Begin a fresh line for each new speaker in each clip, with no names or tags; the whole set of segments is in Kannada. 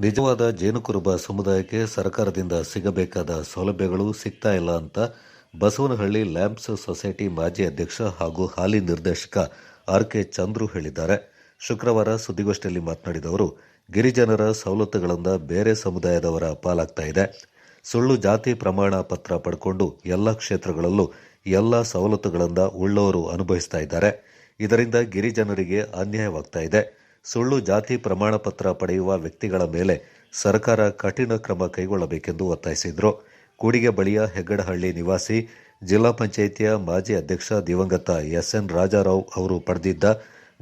ನಿಜವಾದ ಜೇನುಕುರುಬ ಸಮುದಾಯಕ್ಕೆ ಸರ್ಕಾರದಿಂದ ಸಿಗಬೇಕಾದ ಸೌಲಭ್ಯಗಳು ಸಿಗ್ತಾ ಇಲ್ಲ ಅಂತ ಬಸವನಹಳ್ಳಿ ಲ್ಯಾಂಪ್ಸ್ ಸೊಸೈಟಿ ಮಾಜಿ ಅಧ್ಯಕ್ಷ ಹಾಗೂ ಹಾಲಿ ನಿರ್ದೇಶಕ ಆರ್ ಕೆ ಚಂದ್ರು ಹೇಳಿದ್ದಾರೆ. ಶುಕ್ರವಾರ ಸುದ್ದಿಗೋಷ್ಠಿಯಲ್ಲಿ ಮಾತನಾಡಿದ ಅವರು, ಗಿರಿಜನರ ಸವಲತ್ತುಗಳಿಂದ ಬೇರೆ ಸಮುದಾಯದವರ ಪಾಲಾಗ್ತಾ ಇದೆ. ಸುಳ್ಳು ಜಾತಿ ಪ್ರಮಾಣ ಪತ್ರ ಪಡ್ಕೊಂಡು ಎಲ್ಲ ಕ್ಷೇತ್ರಗಳಲ್ಲೂ ಎಲ್ಲ ಸವಲತ್ತುಗಳಿಂದ ಉಳ್ಳವರು ಅನುಭವಿಸ್ತಾ ಇದ್ದಾರೆ. ಇದರಿಂದ ಗಿರಿಜನರಿಗೆ ಅನ್ಯಾಯವಾಗ್ತಾ ಇದೆ. ಸುಳ್ಳು ಜಾತಿ ಪ್ರಮಾಣ ಪತ್ರ ಪಡೆಯುವ ವ್ಯಕ್ತಿಗಳ ಮೇಲೆ ಸರ್ಕಾರ ಕಠಿಣ ಕ್ರಮ ಕೈಗೊಳ್ಳಬೇಕೆಂದು ಒತ್ತಾಯಿಸಿದರು. ಕೂಡಿಗೆ ಬಳಿಯ ಹೆಗ್ಗಡಹಳ್ಳಿ ನಿವಾಸಿ ಜಿಲ್ಲಾ ಪಂಚಾಯಿತಿಯ ಮಾಜಿ ಅಧ್ಯಕ್ಷ ದಿವಂಗತ ಎಸ್ ಎನ್ ರಾಜಾರಾವ್ ಅವರು ಪಡೆದಿದ್ದ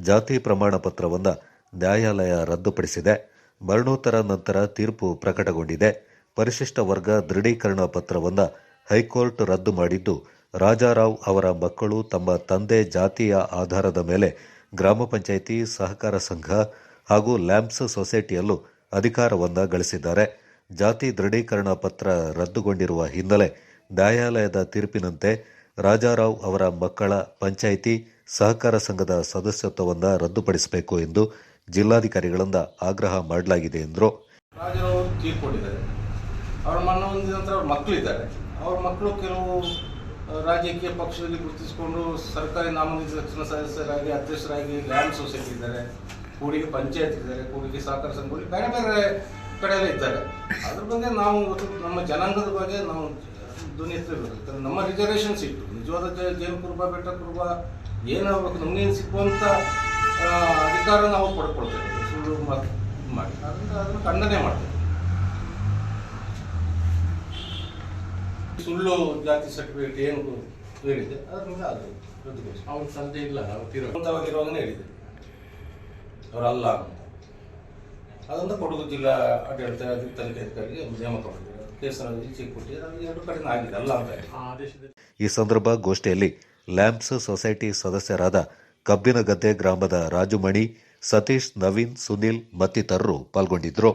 ಜಾತಿ ಪ್ರಮಾಣ ಪತ್ರವನ್ನು ನ್ಯಾಯಾಲಯ ರದ್ದುಪಡಿಸಿದೆ. ಮರಣೋತ್ತರ ನಂತರ ತೀರ್ಪು ಪ್ರಕಟಗೊಂಡಿದೆ. ಪರಿಶಿಷ್ಟ ವರ್ಗ ದೃಢೀಕರಣ ಪತ್ರವನ್ನು ಹೈಕೋರ್ಟ್ ರದ್ದು ಮಾಡಿದ್ದು ರಾಜಾರಾವ್ ಅವರ ಮಕ್ಕಳು ತಮ್ಮ ತಂದೆ ಜಾತಿಯ ಆಧಾರದ ಮೇಲೆ ಗ್ರಾಮ ಪಂಚಾಯಿತಿ ಸಹಕಾರ ಸಂಘ ಹಾಗೂ ಲ್ಯಾಂಪ್ಸ್ ಸೊಸೈಟಿಯಲ್ಲೂ ಅಧಿಕಾರವನ್ನು ಗಳಿಸಿದ್ದಾರೆ. ಜಾತಿ ದೃಢೀಕರಣ ಪತ್ರ ರದ್ದುಗೊಂಡಿರುವ ಹಿನ್ನೆಲೆ ನ್ಯಾಯಾಲಯದ ತೀರ್ಪಿನಂತೆ ರಾಜಾರಾವ್ ಅವರ ಮಕ್ಕಳ ಪಂಚಾಯಿತಿ ಸಹಕಾರ ಸಂಘದ ಸದಸ್ಯತ್ವವನ್ನು ರದ್ದುಪಡಿಸಬೇಕು ಎಂದು ಜಿಲ್ಲಾಧಿಕಾರಿಗಳಿಂದ ಆಗ್ರಹ ಮಾಡಲಾಗಿದೆ ಎಂದರು.
ಅವರ ಮಕ್ಕಳಿದ್ದಾರೆ ಅವ್ರ ಮಕ್ಕಳು ಕೆಲವು ರಾಜಕೀಯ ಪಕ್ಷದಲ್ಲಿ ಗುರುತಿಸಿಕೊಂಡು ಸರ್ಕಾರಿ ನಾಮನಿರ್ದೇಶನ ರಕ್ಷಣಾ ಸದಸ್ಯರಾಗಿ, ಅಧ್ಯಕ್ಷರಾಗಿ ಲ್ಯಾಂಡ್ ಸೊಸೈಟಿ ಇದ್ದಾರೆ, ಕೂಡಿಗೆ ಪಂಚಾಯತ್ ಇದ್ದಾರೆ, ಕೂಡಿಗೆ ಸಹಕಾರ ಸಂಘಗಳು ಬೇರೆ ಬೇರೆ ಕಡೆಯಲ್ಲ ಇದ್ದಾರೆ. ಅದ್ರ ಬಗ್ಗೆ ನಾವು ನಮ್ಮ ಜನಾಂಗದ ಬಗ್ಗೆ ನಾವು ಧ್ವನಿ ನಮ್ಮ ರಿಸರ್ವೇಷನ್ಸ್ ಇತ್ತು ನಿಜವಾದ ಜೇನು ಕುರುಬ, ಬೆಟ್ಟ ಕುರುಬ ಏನಾಗಬೇಕು ನಮಗೇನು ಸಿಕ್ಕುವಂಥ ಅಧಿಕಾರ ನಾವು ಪಡ್ಕೊಳ್ತೇವೆ. ಸುಳ್ಳು ಮಾತು ಮಾಡಿ. ಅದರಿಂದ ಅದನ್ನು ಖಂಡನೆ ಮಾಡ್ತೇವೆ. ಸುಳ್ಳು ಜಾತಿ ಸರ್ಟಿಫಿಕೇಟ್ ಏನು ಹೇಳಿದೆ ಅದರಿಂದ ಅದು ರದ್ದುಗೊಳಿಸಿ
ಅವ್ರ ತಂದೆ ಇಲ್ಲ ಅವ್ರು ತೀರೋ
ಸ್ವಂತವಾಗಿರುವಾಗನೇ ಹೇಳಿದೆ ಅವರಲ್ಲ ಅಂತ. ಅದರಿಂದ ಕೊಡಗು ಜಿಲ್ಲಾ ಆಡಳಿತ ತನಿಖೆ ಅಧಿಕಾರಿಗೆ ನೇಮಕ ಮಾಡಿದ್ದಾರೆ
ಈ ಸಂದರ್ಭ ಗೋಷ್ಠಿಯಲ್ಲಿ ಲ್ಯಾಂಪ್ಸ್ ಸೊಸೈಟಿ ಸದಸ್ಯರಾದ ಕಬ್ಬಿನಗದ್ದೆ ಗ್ರಾಮದ ರಾಜುಮಣಿ ಸತೀಶ್ ನವೀನ್ ಸುನಿಲ್ ಮತ್ತಿತರರು ಪಾಲ್ಗೊಂಡಿದ್ದರು.